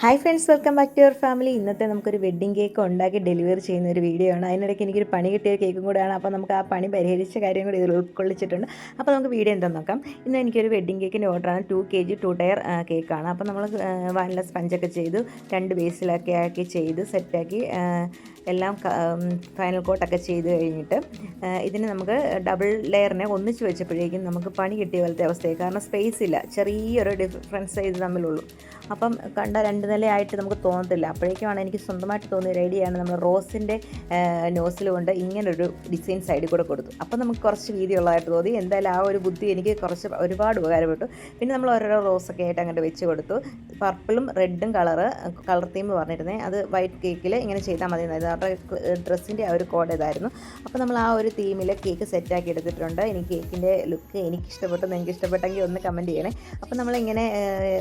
Hi friends welcome back to your family ഇന്നത്തെ നമുക്കൊരു wedding cake ഉണ്ടാക്കി ഡെലിവറി ചെയ്യുന്ന ഒരു വീഡിയോ ആണ്. അതിനിടയ്ക്ക് എനിക്കൊരു പണി കിട്ടിയ കേക്കും കൂടെയാണ്. അപ്പോൾ നമുക്ക് ആ പണി പരിഹരിച്ച കാര്യം കൂടി ഇതിൽ ഉൾക്കൊള്ളിച്ചിട്ടുണ്ട്. അപ്പോൾ നമുക്ക് വീഡിയോ എന്താണെന്ന് നോക്കാം. ഇന്ന് എനിക്കൊരു വെഡ്ഡിംഗ് കേക്കിന്റെ ഓർഡറാണ് two K G two tier കേക്കാണ് അപ്പോൾ നമ്മൾ വാനില സ്പഞ്ചൊക്കെ ചെയ്തു. രണ്ട് ബേസിലൊക്കെ ആക്കി ചെയ്ത്. സെറ്റാക്കി എല്ലാം ഫൈനൽ കോട്ടൊക്കെ ചെയ്ത് കഴിഞ്ഞിട്ട് ഇതിന് നമുക്ക് ഡബിൾ ലെയറിനെ ഒന്നിച്ച് വെച്ചപ്പോഴേക്കും നമുക്ക് പണി കിട്ടിയ പോലത്തെ അവസ്ഥയായി. കാരണം സ്പേസ് ഇല്ല. ചെറിയൊരു ഡിഫറൻസ് ഇത് തമ്മിലുള്ളൂ. അപ്പം കണ്ട രണ്ട് നിലയായിട്ട് നമുക്ക് തോന്നത്തില്ല. അപ്പോഴേക്കുമാണ് എനിക്ക് സ്വന്തമായിട്ട് തോന്നിയ ഒരു ഐഡിയയാണ് നമ്മൾ റോസിന്റെ നോസിൽ കൊണ്ട് ഇങ്ങനൊരു ഡിസൈൻ സൈഡിൽ കൂടെ കൊടുത്തു അപ്പം നമുക്ക് കുറച്ച് വീതിയുള്ളതായിട്ട് തോന്നി. എന്തായാലും ആ ഒരു ബുദ്ധി എനിക്ക് കുറച്ച് ഒരുപാട് ഉപകാരപ്പെട്ടു. പിന്നെ നമ്മൾ ഓരോരോ റോസൊക്കെ ആയിട്ട് അങ്ങോട്ട് വെച്ച് കൊടുത്തു. പർപ്പിളും റെഡും കളറ് കളർ തീം പറഞ്ഞിരുന്നേ. അത് വൈറ്റ് കേക്കിൽ ഇങ്ങനെ ചെയ്താൽ മതി അവരുടെ ഡ്രസ്സിന്റെ ആ ഒരു കോഡ് ഇതായിരുന്നു. അപ്പോൾ നമ്മൾ ആ ഒരു തീമിൽ കേക്ക് സെറ്റാക്കി എടുത്തിട്ടുണ്ട്. എനിക്ക് കേക്കിന്റെ ലുക്ക് എനിക്ക് ഇഷ്ടപ്പെട്ടു നിങ്ങൾക്ക് ഇഷ്ടപ്പെട്ടെങ്കിൽ ഒന്ന് കമന്റ് ചെയ്യണേ. അപ്പോൾ നമ്മളിങ്ങനെ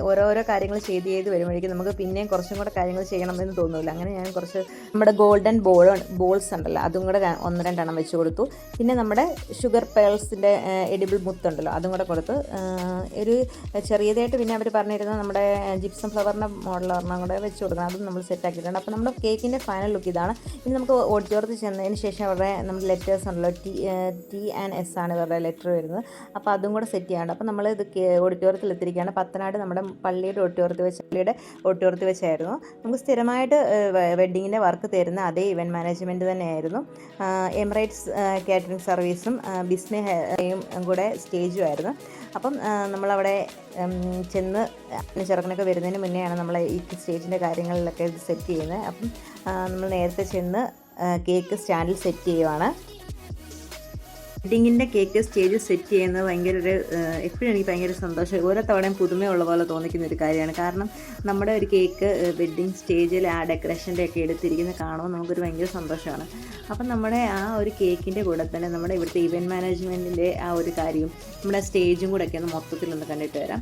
ഓരോരോ കാര്യങ്ങൾ ചെയ്ത് ചെയ്ത് വരുമ്പോഴേക്കും നമുക്ക് പിന്നെയും കുറച്ചും കൂടെ കാര്യങ്ങൾ ചെയ്യണം എന്ന് തോന്നില്ല അങ്ങനെ ഞാൻ കുറച്ച് നമ്മുടെ ഗോൾഡൻ ബോൾ ബോൾസ് ഉണ്ടല്ലോ അതും കൂടെ ഒന്ന് രണ്ടെണ്ണം വെച്ച് കൊടുത്തു. പിന്നെ നമ്മുടെ ഷുഗർ പേൾസിന്റെ എഡിബിൾ മുത്തുണ്ടല്ലോ അതും കൂടെ കൊടുത്ത് ഒരു ചെറിയതായിട്ട് പിന്നെ അവർ പറഞ്ഞിരുന്നത് നമ്മുടെ ജിപ്സം ഫ്ലവറിന്റെ മോഡൽ ഒരെണ്ണം കൂടെ വെച്ച് കൊടുക്കണം. അതും നമ്മൾ സെറ്റാക്കിയിട്ടുണ്ട്. അപ്പോൾ നമ്മുടെ കേക്കിന്റെ ഫൈനൽ ലുക്ക് ഇതാണ്. ഇനി നമുക്ക് ഓഡിറ്റോറിയത്തിൽ ചെന്നതിന് ശേഷം അവരുടെ നമ്മുടെ ലെറ്റേഴ്സ് ഉണ്ടല്ലോ ടി ടി ആൻഡ് എസ് ആണ് ഇവരുടെ ലെറ്റർ വരുന്നത്. അപ്പോൾ അതും കൂടെ സെറ്റ് ചെയ്യാണ്ട് അപ്പോൾ നമ്മൾ ഇത് ഓഡിറ്റോറിയത്തിൽ എത്തിയിരിക്കുകയാണ്. പത്തനാട് നമ്മുടെ പള്ളിയുടെ ഓഡിറ്റോറിയത്തിൽ വെച്ച് പള്ളിയുടെ ഓഡിറ്റോറിയത്തിൽ വെച്ചായിരുന്നു. നമുക്ക് സ്ഥിരമായിട്ട് വെഡ്ഡിങ്ങിന്റെ വർക്ക് തരുന്ന അതേ ഇവന്റ് മാനേജ്മെന്റ് തന്നെയായിരുന്നു. എമിറേറ്റ്സ് കാറ്ററിംഗ് സർവീസും ബിസ്നയും കൂടെ സ്റ്റേജും ആയിരുന്നു. അപ്പം നമ്മളവിടെ ചെന്ന് ചെറുക്കനൊക്കെ വരുന്നതിന് മുന്നെയാണ് നമ്മൾ ഈ സ്റ്റേജിന്റെ കാര്യങ്ങളിലൊക്കെ ഇത് സെറ്റ് ചെയ്യുന്നത്. അപ്പം നമ്മൾ നേരത്തെ ചെന്ന് കേക്ക് സ്റ്റാൻഡിൽ സെറ്റ് ചെയ്യുവാണ്. വെഡിങ്ങിന്റെ കേക്ക് സ്റ്റേജ് സെറ്റ് ചെയ്യുന്നത് ഭയങ്കര ഒരു എപ്പോഴും എനിക്ക് ഭയങ്കര സന്തോഷം. ഓരോ തവണയും പുതുമയുള്ള പോലെ തോന്നിക്കുന്ന ഒരു കാര്യമാണ്. കാരണം നമ്മുടെ ഒരു കേക്ക് വെഡ്ഡിങ് സ്റ്റേജിൽ ആ ഡെക്കറേഷന്റെ ഒക്കെ എടുത്തിരിക്കുന്നത് കാണുമ്പോൾ നമുക്കൊരു ഭയങ്കര സന്തോഷമാണ്. അപ്പം നമ്മുടെ ആ ഒരു കേക്കിന്റെ കൂടെ തന്നെ നമ്മുടെ ഇവിടുത്തെ ഇവന്റ് മാനേജ്മെന്റിന്റെ ആ ഒരു കാര്യവും നമ്മുടെ സ്റ്റേജും കൂടെ ഒക്കെ ഒന്ന് മൊത്തത്തിലൊന്ന് കണ്ടിട്ട് വരാം.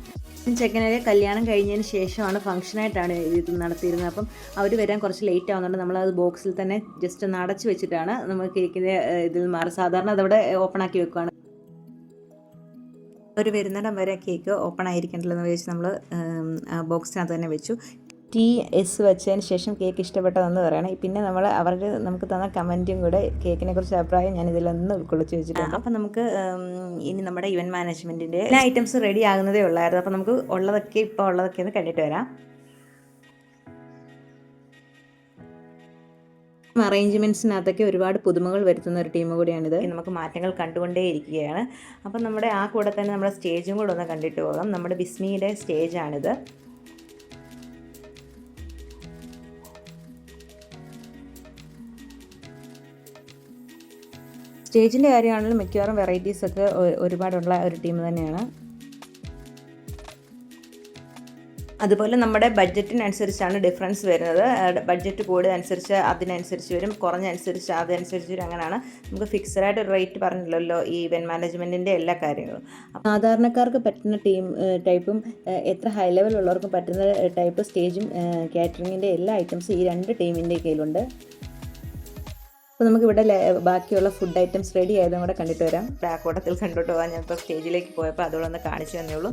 ചെക്കനെ കല്യാണം കഴിഞ്ഞതിന് ശേഷമാണ് ഫംഗ്ഷനായിട്ടാണ് ഇത് നടത്തിയിരുന്നത്. അപ്പം അവർ വരാൻ കുറച്ച് ലേറ്റ് ആവുന്നുണ്ട്. നമ്മൾ അത് ബോക്സിൽ തന്നെ ജസ്റ്റ് ഒന്ന് അടച്ച് വെച്ചിട്ടാണ് നമ്മൾ കേക്കിന്റെ ഇതിൽ മാറി സാധാരണ അതവിടെ ഓപ്പൺ ആക്കി വെക്കുകയാണ് ഒരു വരുന്നിടം വരെ കേക്ക് ഓപ്പൺ ആയിരിക്കണ്ടല്ലോ എന്ന് വിചാരിച്ച് നമ്മൾ ബോക്സിനകത്ത് തന്നെ വെച്ചു. ടി എസ് വെച്ചതിന് ശേഷം കേക്ക് ഇഷ്ടപ്പെട്ടതെന്ന് പറയണം. പിന്നെ നമ്മൾ അവരുടെ നമുക്ക് തന്ന കമന്റും കൂടെ കേക്കിനെ കുറിച്ച് അഭിപ്രായം ഞാൻ ഇതിലൊന്ന് ഉൾക്കൊള്ളിച്ച് വെച്ചിട്ടുണ്ട്. അപ്പം നമുക്ക് ഇനി നമ്മുടെ ഇവന്റ് മാനേജ്മെന്റിന്റെ എല്ലാ ഐറ്റംസ് റെഡി ആകുന്നതേ ഉള്ളായിരുന്നു. അപ്പം നമുക്ക് ഉള്ളതൊക്കെ ഇപ്പോൾ ഉള്ളതൊക്കെ ഒന്ന് കണ്ടിട്ട് വരാം. അറേഞ്ച്മെന്റ്സിനകത്തൊക്കെ ഒരുപാട് പുതുമകൾ വരുത്തുന്ന ഒരു ടീം കൂടിയാണിത്. നമുക്ക് മാറ്റങ്ങൾ കണ്ടുകൊണ്ടേ ഇരിക്കുകയാണ് അപ്പം നമ്മുടെ ആ കൂടെ തന്നെ നമ്മുടെ സ്റ്റേജും കൂടെ ഒന്ന് കണ്ടിട്ട് പോകാം. നമ്മുടെ ബിസ്മിയുടെ സ്റ്റേജാണിത്. സ്റ്റേജിന്റെ കാര്യമാണെങ്കിലും മിക്കവാറും വെറൈറ്റീസൊക്കെ ഒരുപാടുള്ള ഒരു ടീം തന്നെയാണ്. അതുപോലെ നമ്മുടെ ബഡ്ജറ്റിനനുസരിച്ചാണ് ഡിഫറൻസ് വരുന്നത്. ബഡ്ജറ്റ് കൂടിയതനുസരിച്ച് അതിനനുസരിച്ച് വരും. കുറഞ്ഞനുസരിച്ച് അതനുസരിച്ച് വരും. അങ്ങനെയാണ് നമുക്ക് ഫിക്സഡ് ആയിട്ട് ഒരു റേറ്റ് പറഞ്ഞില്ലല്ലോ ഈ ഇവന്റ് മാനേജ്മെന്റിന്റെ എല്ലാ കാര്യങ്ങളും. സാധാരണക്കാർക്ക് പറ്റുന്ന ടീം ടൈപ്പും എത്ര ഹൈ ലെവൽ ഉള്ളവർക്ക് പറ്റുന്ന ടൈപ്പ് സ്റ്റേജും കാറ്ററിങ്ങിന്റെ എല്ലാ ഐറ്റംസും ഈ രണ്ട് ടീമിന്റെ കയ്യിലുണ്ട്. അപ്പോൾ നമുക്കിവിടെ ബാക്കിയുള്ള ഫുഡ് ഐറ്റംസ് റെഡി ആയതും കൂടെ കണ്ടിട്ട് വരാം. ആ കൂട്ടത്തിൽ കണ്ടോട്ട് പോകാൻ ഞാൻ ഇപ്പോൾ സ്റ്റേജിലേക്ക് പോയപ്പോൾ അതുകൊണ്ടൊന്ന് കാണിച്ചു തന്നേ ഉള്ളൂ.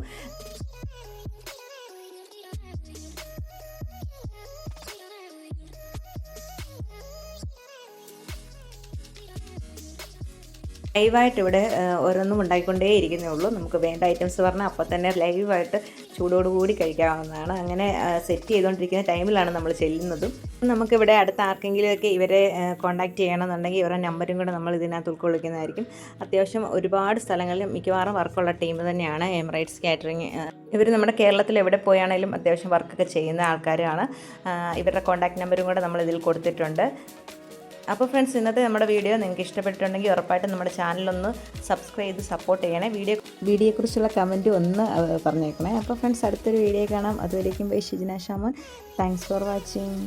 ലൈവായിട്ട് ഇവിടെ ഓരോന്നും ഉണ്ടായിക്കൊണ്ടേ ഇരിക്കുന്നേ ഉള്ളൂ നമുക്ക് വേണ്ട ഐറ്റംസ് പറഞ്ഞാൽ അപ്പോൾ തന്നെ ലൈവായിട്ട് ചൂടോടുകൂടി കഴിക്കാവുന്നതാണ്. അങ്ങനെ സെറ്റ് ചെയ്തുകൊണ്ടിരിക്കുന്ന ടൈമിലാണ് നമ്മൾ ചെല്ലുന്നതും. നമുക്കിവിടെ അടുത്ത ആർക്കെങ്കിലുമൊക്കെ ഇവരെ കോൺടാക്ട് ചെയ്യണമെന്നുണ്ടെങ്കിൽ ഇവരുടെ നമ്പരും കൂടെ നമ്മൾ ഇതിനകത്ത് ഉൾക്കൊള്ളിക്കുന്നതായിരിക്കും. അത്യാവശ്യം ഒരുപാട് സ്ഥലങ്ങളിൽ മിക്കവാറും വർക്കുള്ള ടീം തന്നെയാണ് എമിറേറ്റ്സ് കാറ്ററിംഗ് ഇവർ നമ്മുടെ കേരളത്തിൽ എവിടെ പോയാണെങ്കിലും അത്യാവശ്യം വർക്കൊക്കെ ചെയ്യുന്ന ആൾക്കാരാണ്. ഇവരുടെ കോൺടാക്ട് നമ്പരും കൂടെ നമ്മൾ ഇതിൽ കൊടുത്തിട്ടുണ്ട്. അപ്പോൾ ഫ്രണ്ട്സ് ഇന്നത്തെ നമ്മുടെ വീഡിയോ നിങ്ങൾക്ക് ഇഷ്ടപ്പെട്ടിട്ടുണ്ടെങ്കിൽ ഉറപ്പായിട്ടും നമ്മുടെ ചാനലൊന്ന് സബ്സ്ക്രൈബ് ചെയ്ത് സപ്പോർട്ട് ചെയ്യണേ. വീഡിയോ വീഡിയോയെക്കുറിച്ചുള്ള കമന്റ് ഒന്ന് പറഞ്ഞേക്കണേ. അപ്പോൾ ഫ്രണ്ട്സ് അടുത്തൊരു വീഡിയോ കാണാം. അതുവരേക്കും bye Shijina Shamon. Thanks for watching